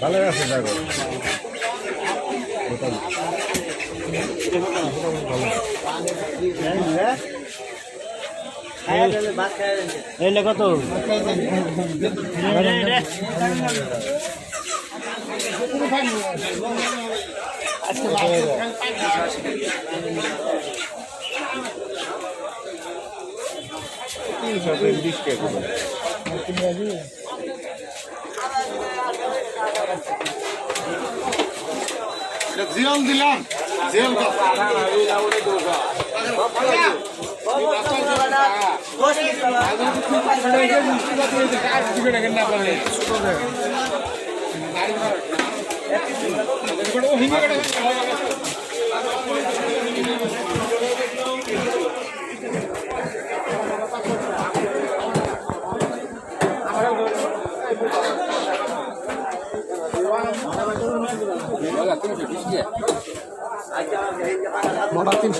ভালো আছে দেখো কত তিনশো বিশ টাকা জিয়াল দিলাম। জিয়াল মোটা তিনশো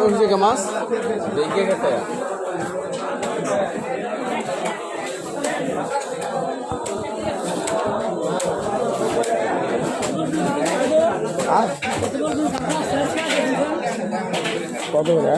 ওই মাছ দেখে গেছে কত করে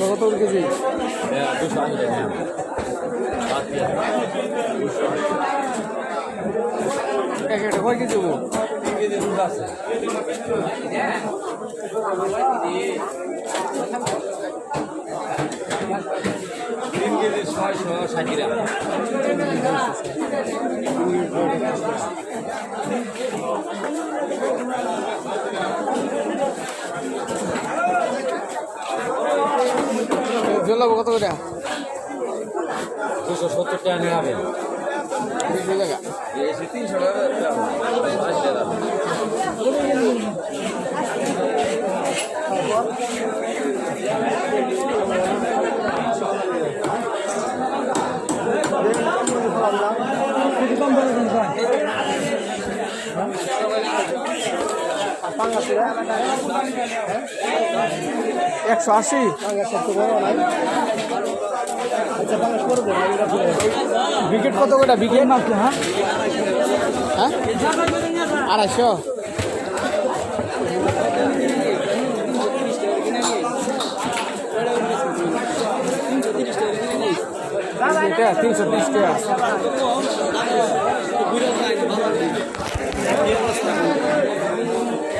কত কেজি? একটা কয় কেজি হব? তিন কেজি ছয়শো ষাট টাকা জল্লাবো কত করে? দুশো সত্তর টাকা নিয়ে হবে। তিনশো টাকা। একশো আশি? বিকেট কত করে? বিকেট? মাছ হ্যাঁ? আড়াইশো। তিনশো তিরিশ টাকা।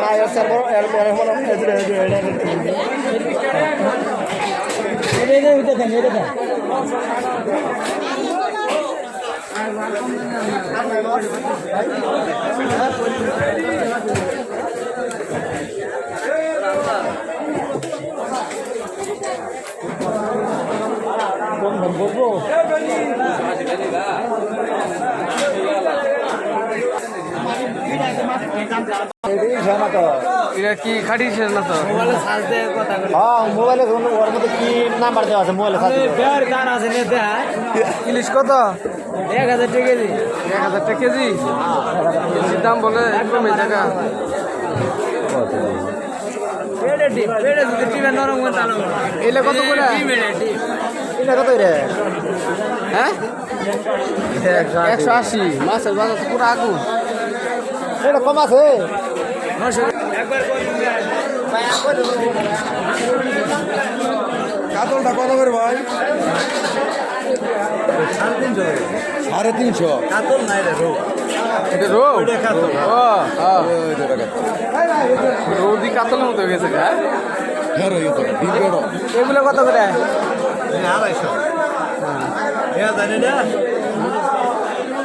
మన సార్ এটা কি না তো? মোবাইলে সার্চ দিয়ে কথা করি হ্যাঁ মোবাইলে কোনো ওর মধ্যে কি নাম্বার দেওয়া আছে মোবাইলে সার্চ বের গান আছে নে ইলিশ কত? এক হাজার টাকা কেজি। দাম বলে একদম এই জায়গা। পেড়ে ডিম পেড়ে যদি ডিমে নরম করে তাহলে এলে কত করে? এটা কত রে হ্যাঁ? একশো আশি। মাছের বাজার পুরো আগুন। এটা কম আছে। কাতলটা কত করে ভাই? সাড়ে তিনশো। এটা রো ও হ্যাঁ। রোদি কাতলের মতো হয়ে গেছে হ্যাঁ? হ্যাঁ এগুলো কত করে?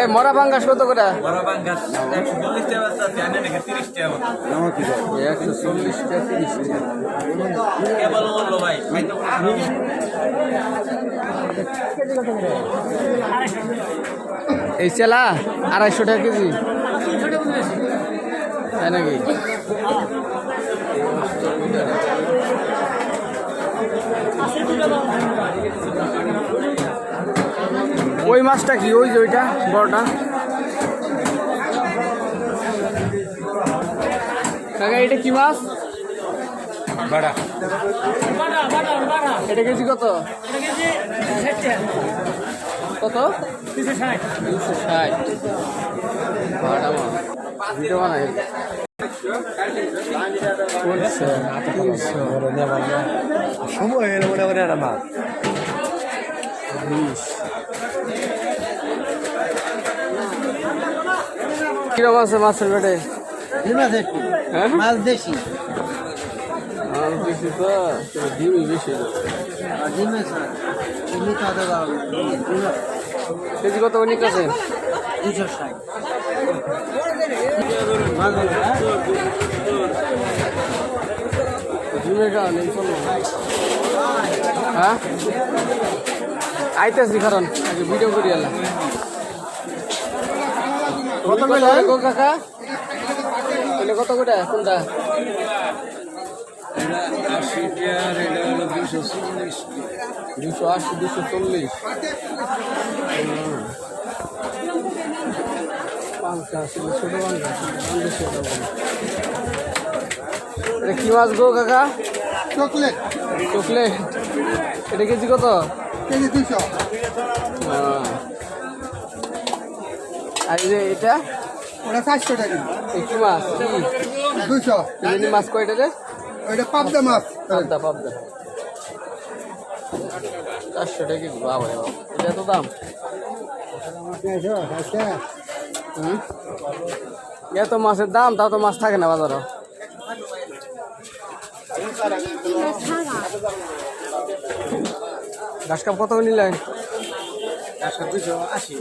এই মরা পাঙ্গাস কত করে? একশো চল্লিশ টাকা তিরিশ এই চেলা আড়াইশো টাকা কেজি। তাই নাকি? ওই মাছটা কি? ওই যে ওইটা বড়টা। কাকা এটা কি মাছ? এটা কেজি কত? কত? তিনশো ষাট ভাড়া মাছ ভিডিও বানাই সময় মনে মনে একটা মাছ কীরকম আছে মাছের পেটে? হ্যাঁ? মাছ দেশি। আছে। কেজি কত করে নিতেছেন দুশো ষাট। হ্যাঁ? আইতেছি কারণ ভিডিও করি এলাম কত করে গো কাকা? এলে কত করে? কোনটা? দুশো আশি দুশো চল্লিশ। ছিল ছোট এটা কি মাছ গো কাকা? চকলেট। চকলেট। এটা কেজি কত? কেজি দুশো। আর এই যে এটা? ওটা চারশো টাকা। এই কি মাছ কি? দুশো। এই মাছ কয়টা রে? ওইটা পাবদা মাছ। পাবদা পাবদা। চারশো টাকা কেজি বাবা। এটা এত দাম? হুম? এত মাছের দাম তাও তো মাছ থাকে না বাজারে। ঘাস কাপ কত করে নিলেন দুশো আশি